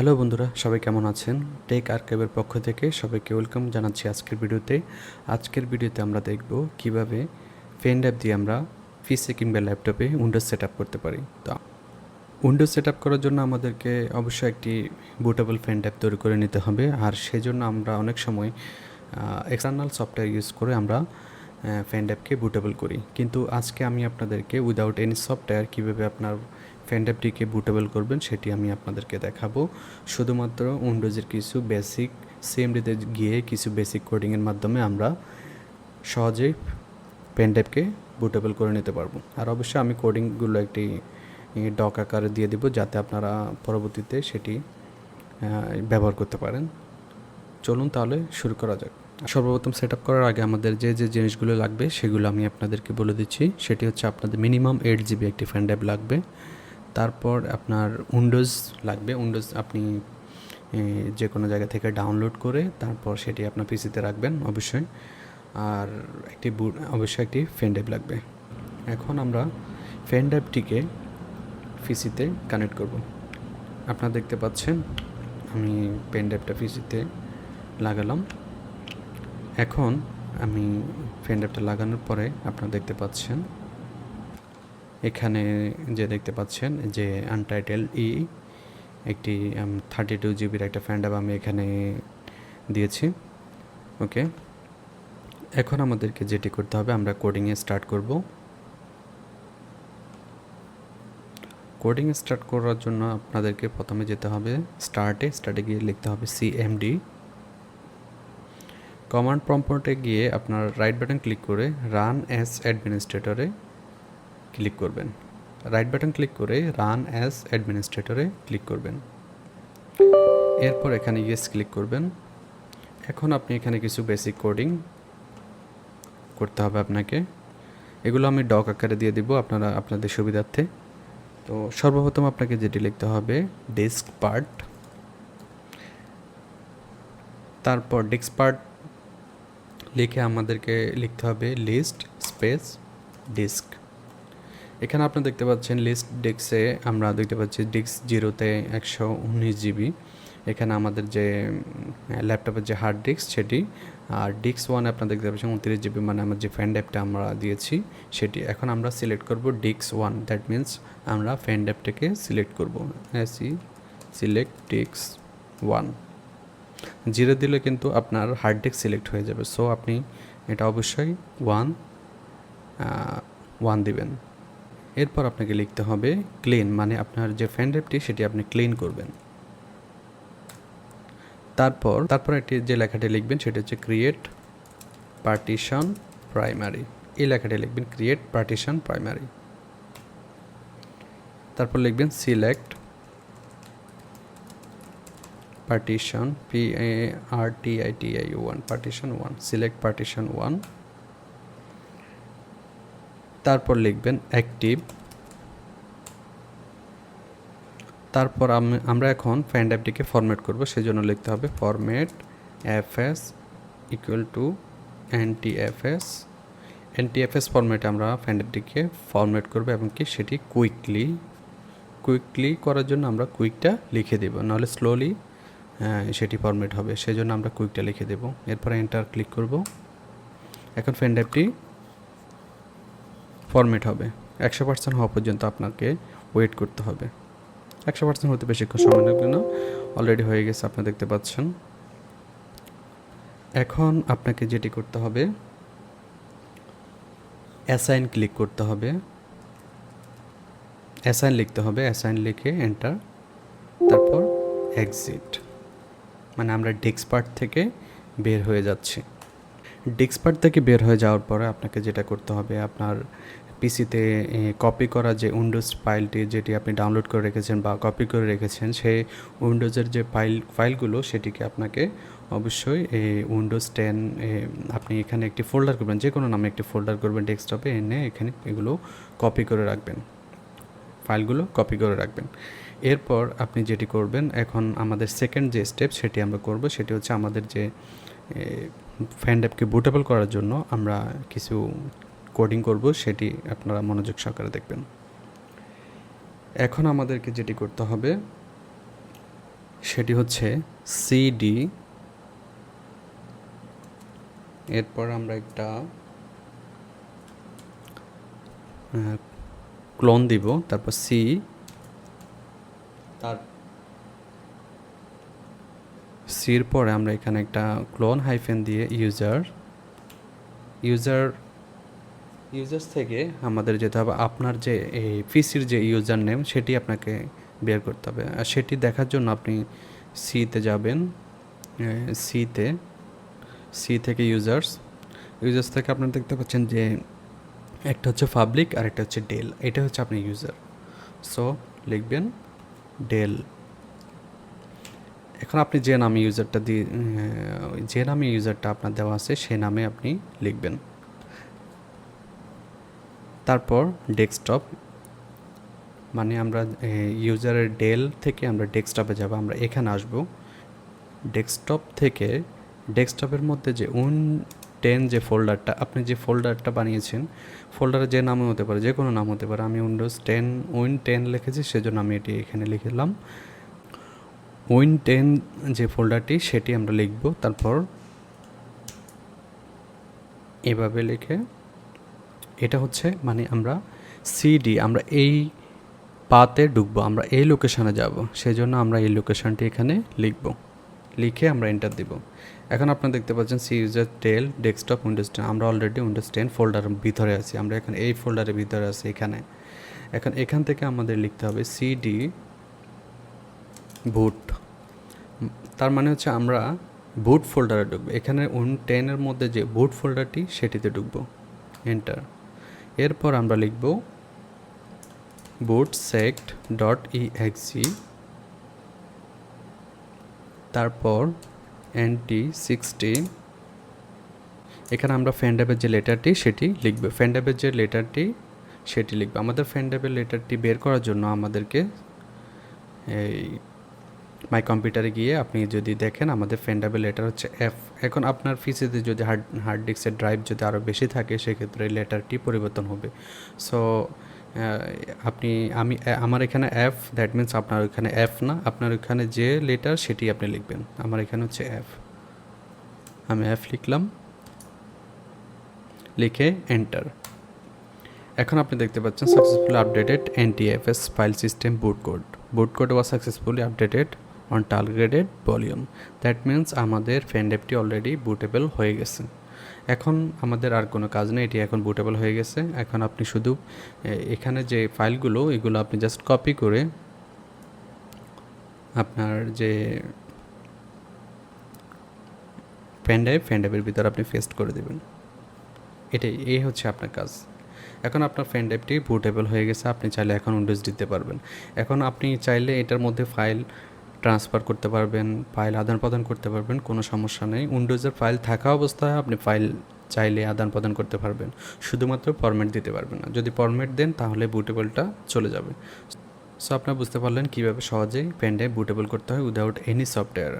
Hello বন্ধুরা, সবাই কেমন আছেন? টেক আর্কাইভের পক্ষ থেকে সবাইকে ওয়েলকাম জানাচ্ছি আজকের ভিডিওতে। আজকের ভিডিওতে আমরা দেখব কীভাবে পেন ড্রাইভ দিয়ে আমরা পিসি কিংবা ল্যাপটপে উইন্ডোজ সেট করতে পারি। তো উইন্ডোজ সেট করার জন্য আমাদেরকে অবশ্যই একটি বুটেবল পেন ড্রাইভ তৈরি করে নিতে হবে। আর সেজন্য আমরা অনেক সময় এক্সটার্নাল সফটওয়্যার ইউজ করে আমরা পেন ড্রাইভকে বুটেবল করি। কিন্তু আজকে আমি আপনাদেরকে উইদাউট এনি সফটওয়্যার কীভাবে আপনার পেন ড্রাইভটিকে বুটেবল করবেন, সেটি আমি আপনাদেরকে দেখাবো। শুধুমাত্র উইন্ডোজের কিছু বেসিক সিএমডিতে গিয়ে কিছু বেসিক কোডিংয়ের মাধ্যমে আমরা সহজেই পেন বুটেবল করে নিতে পারব। আর অবশ্যই আমি কোডিংগুলো একটি ডক আকারে দিয়ে দিব, যাতে আপনারা পরবর্তীতে সেটি ব্যবহার করতে পারেন। চলুন তাহলে শুরু করা যাক। সর্বপ্রথম সেট করার আগে আমাদের যে যে জিনিসগুলো লাগবে, সেগুলো আমি আপনাদেরকে বলে দিচ্ছি। সেটি হচ্ছে আপনাদের মিনিমাম এইট জিবি একটি ফ্যান ড্রাইভ লাগবে। তারপর আপনার উইন্ডোজ লাগবে, উইন্ডোজ আপনি যে কোনো জায়গা থেকে ডাউনলোড করে তারপর সেটি আপনার পিসিতে রাখবেন অবশ্যই। আর একটি অবশ্যই একটি ফ্যান ড্রাইভ লাগবে। এখন আমরা ফ্যান ড্রাইভটিকে পিসিতে কানেক্ট করব। আপনারা দেখতে পাচ্ছেন, আমি পেন ড্রাইভটা পিসিতে লাগালাম। এখন আমি পেন ড্রাইভটা লাগানোর পরে আপনারা দেখতে পাচ্ছেন এখানে যে দেখতে পাচ্ছেন যে আনটাইটেল ই একটি থার্টি টু জিবির একটা ফ্যান ড্রাইভ আমি এখানে দিয়েছি। ওকে এখন আমাদেরকে যেটি করতে হবে, আমরা কোডিংয়ে স্টার্ট করব। কোডিং স্টার্ট করার জন্য আপনাদেরকে প্রথমে যেতে হবে স্টার্টে স্টার্টে গিয়ে লিখতে হবে সিএমডি কমান্ড প্রম্পটে গিয়ে আপনার রাইট বাটন ক্লিক করে রান অ্যাজ অ্যাডমিনিস্ট্রেটরে ক্লিক করবেন। রাইট বাটন ক্লিক করে রান অ্যাজ অ্যাডমিনিস্ট্রেটরে ক্লিক করবেন। এরপর এখানে ইয়েস ক্লিক করবেন। এখন আপনি এখানে কিছু বেসিক কোডিং করতে হবে আপনাকে। এগুলো আমি ডক আকারে দিয়ে দিব আপনারা, আপনাদের সুবিধার্থে। তো সর্বপ্রথম আপনাকে যেটি লিখতে হবে, ডেস্ক পার্ট। তারপর ডেস্ক পার্ট লিখে আমাদেরকে লিখতে হবে লিস্ট স্পেস ডিস্ক। এখানে আপনি দেখতে পাচ্ছেন লিস্ট ডেস্কে আমরা দেখতে পাচ্ছি ডিস্ক জিরোতে একশো উনিশ জিবি এখানে আমাদের যে ল্যাপটপের যে হার্ড ডিস্ক সেটি, আর ডিস্ক ওয়ান আপনারা দেখতে পাচ্ছেন উনত্রিশ জিবি মানে আমার যে ফ্যান ড্রাইভটা আমরা দিয়েছি সেটি। এখন আমরা সিলেক্ট করব ডিস্ক ওয়ান দ্যাট মিন্স আমরা ফ্যান ড্রাইভটাকে সিলেক্ট করব। এসি সিলেক্ট ডিস্ক ওয়ান জিরো দিলে কিন্তু আপনার হার্ড ডিস্ক সিলেক্ট হয়ে যাবে। সো আপনি এটা অবশ্যই ওয়ান ওয়ান দিবেন। এরপর আপনাকে লিখতে হবে ক্লিন মানে আপনার যে ফ্যান ড্রাইভটি সেটি আপনি ক্লিন করবেন। তারপর তারপর একটি যে লেখাটি লিখবেন সেটি হচ্ছে ক্রিয়েট পার্টিশন প্রাইমারি এই লেখাটি লিখবেন ক্রিয়েট পার্টিশন প্রাইমারি তারপর লিখবেন select partition P A R T I T I one partition one select partition one তারপর লিখবেন অ্যাক্টিভ। তারপর আমরা এখন ফ্যান ড্রাইভটিকে ফরম্যাট করব, সেজন্য লিখতে হবে format F S equal to NTFS NTFS ফরম্যাটে আমরা ফ্যান ড্রাইভটিকে ফরম্যাট করব এবং কি সেটি কুইকলি কুইকলি করার জন্য আমরা কুইকটা লিখে দেব, নাহলে স্লোলি সেটি ফরম্যাট হবে, সেজন্য আমরা কুইকটা লিখে দেব। এরপর এন্টার ক্লিক করব। এখন ফ্যান ড্রাইভটি ফরম্যাট হবে। একশো পার্সেন্ট হওয়া পর্যন্ত আপনাকে ওয়েট করতে হবে। একশো পার্সেন্ট হতে বেশিক্ষণ সময় লাগবে না। অলরেডি হয়ে গেছে, আপনি দেখতে পাচ্ছেন। এখন আপনাকে যেটি করতে হবে অ্যাসাইন ক্লিক করতে হবে। অ্যাসাইন লিখতে হবে অ্যাসাইন লিখে এন্টার তারপর এক্সিট মানে আমরা ডেস্কপার্ট থেকে বের হয়ে যাচ্ছি। ডেস্কপার্ট থেকে বের হয়ে যাওয়ার পরে আপনাকে যেটা করতে হবে, আপনার পিসিতে কপি করা যে উইন্ডোজ ফাইলটি যেটি আপনি ডাউনলোড করে রেখেছেন বা কপি করে রেখেছেন, সেই উইন্ডোজের যে ফাইল ফাইলগুলো সেটিকে আপনাকে অবশ্যই এই উইন্ডোজ টেন আপনি এখানে একটি ফোল্ডার করবেন যে কোনো নামে একটি ফোল্ডার করবেন ডেস্কটপে এনে এখানে এগুলো কপি করে রাখবেন। ফাইলগুলো কপি করে রাখবেন। এরপর আপনি যেটি করবেন, এখন আমাদের সেকেন্ড যে স্টেপ সেটি আমরা করব, সেটি হচ্ছে আমাদের যে ফ্যান ড্রাইভকে বুটেবল করার জন্য আমরা কিছু কোডিং করব, সেটি আপনারা মনোযোগ সহকারে দেখবেন। এখন আমাদেরকে যেটি করতে হবে, সেটি হচ্ছে সিডি এরপর আমরা একটা ক্লোন দিব, তারপর সি তার সির পরে আমরা এখানে একটা ক্লোন হাইফেন দিয়ে ইউজার ইউজার ইউজার্স থেকে আমাদের যেতে হবে, আপনার যে এই পিসির যে ইউজার নেম সেটি আপনাকে বের করতে হবে। আর সেটি দেখার জন্য আপনি সিতে যাবেন সিতে সি থেকে ইউজার্স ইউজার্স থেকে আপনারা দেখতে পাচ্ছেন যে একটা হচ্ছে পাবলিক আর একটা হচ্ছে ডেল এটা হচ্ছে আপনি ইউজার সো লিখবেন ডেল এখন আপনি যে নামে ইউজারটা দিয়ে যে নামে ইউজারটা আপনার দেওয়া আছে, সে নামে আপনি লিখবেন। তারপর ডেস্কটপ মানে আমরা ইউজারের ডেল থেকে আমরা ডেস্কটপে যাব, আমরা এখানে আসব। ডেস্কটপ থেকে ডেস্কটপের মধ্যে যে উন টেন যে ফোল্ডারটা আপনি যে ফোল্ডারটা বানিয়েছেন ফোল্ডারে যে নামে হতে পারে, যে কোনো নাম হতে পারে, আমি উইন্ডোজ টেন উইন টেন লিখেছি, সেজন্য আমি এটি এখানে লিখলাম উইন টেন যে ফোল্ডারটি সেটি আমরা লিখব, তারপর এভাবে লিখে এটা হচ্ছে মানে আমরা সিডি আমরা এই পাতে ঢুকবো, আমরা এই লোকেশানে যাব। সেই জন্য আমরা এই লোকেশানটি এখানে লিখব। লিখে আমরা এন্টার দিব। এখন আপনারা দেখতে পাচ্ছেন সি ইউজার টেল ডেস্কটপ উইন্ডোজ টেন আমরা অলরেডি উইন্ডোজ টেন ফোল্ডারের ভিতরে আছি, আমরা এখন এই ফোল্ডারের ভিতরে আছি এখানে। এখন এখান থেকে আমাদের লিখতে হবে সিডি বুট তার মানে হচ্ছে আমরা বুট ফোল্ডারে ঢুকবো। এখানে উন টেনের মধ্যে যে বুট ফোল্ডারটি সেটিতে ঢুকবো। এন্টার এরপর আমরা লিখব বুট সেক্ট ডট ই এক্সি তারপর এনটি সিক্সটি এখানে আমরা ফ্যান্ডাবের যে লেটারটি সেটি লিখব। ফ্যান্ডাবের যে লেটারটি সেটি লিখব। আমাদের ফ্যান্ডাবের লেটারটি বের করার জন্য আমাদেরকে এই মাই কম্পিউটারে গিয়ে আপনি যদি দেখেন, আমাদের ফেন্ডাবেল লেটার হচ্ছে এফ এখন আপনার পিসিতে যদি হার্ড হার্ড ডিস্কের ড্রাইভ যদি আরও বেশি থাকে, সেক্ষেত্রে লেটারটি পরিবর্তন হবে। সো আপনি, আমি আমার এখানে এফ দ্যাট মিন্স আপনার ওইখানে এফ না, আপনার ওইখানে যে লেটার সেটি আপনি লিখবেন। আমার এখানে হচ্ছে এফ আমি এফ লিখলাম। লিখে এন্টার এখন আপনি দেখতে পাচ্ছেন successfully updated NTFS file system boot code boot code ওয়া successfully updated on targeted volume that means আমাদের ফ্যান্ডেপটি অলরেডি বুটেবল হয়ে গেছে। এখন আমাদের আর কোনো কাজ নেই, এটি এখন বুটেবল হয়ে গেছে। এখন আপনি শুধু এখানে যে ফাইলগুলো, এগুলো আপনি জাস্ট কপি করে আপনার যে ফ্যান্ডাইভ ফ্যান্ডাইভের ভিতরে আপনি ফেস্ট করে দেবেন। এটাই, এই হচ্ছে আপনার কাজ। এখন আপনার ফ্যান ড্রাইভটি বুটেবল হয়ে গেছে, আপনি চাইলে এখন উইন্ডোজ দিতে পারবেন। এখন আপনি চাইলে এটার মধ্যে ফাইল ট্রান্সফার করতে পারবেন ফাইল আদান প্রদান করতে পারবেন, কোনো সমস্যা নেই। উইন্ডোজের ফাইল থাকা অবস্থায় আপনি ফাইল চাইলে আদান প্রদান করতে পারবেন। শুধুমাত্র ফরম্যাট দিতে পারবেন না। যদি ফরম্যাট দেন তাহলে বুটেবলটা চলে যাবে। সো আপনারা বুঝতে পারলেন কীভাবে সহজেই পেনড্রাইভ বুটেবল করতে হয় উইদাউট এনি সফটওয়্যার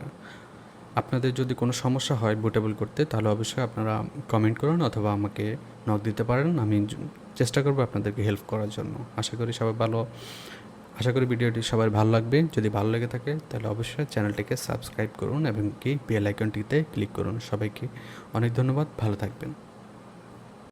আপনাদের যদি কোনো সমস্যা হয় বুটেবল করতে, তাহলে অবশ্যই আপনারা কমেন্ট করুন অথবা আমাকে নক দিতে পারেন। আমি চেষ্টা করব আপনাদেরকে হেল্প করার জন্য। আশা করি সবাই ভালো আশা করি ভিডিওটি সবার ভালো লাগবে। যদি ভালো লেগে থাকে, তাহলে অবশ্যই চ্যানেলটিকে সাবস্ক্রাইব করুন এবং কি বেল আইকনটিতে ক্লিক করুন সবাইকে। অনেক ধন্যবাদ, ভালো থাকবেন।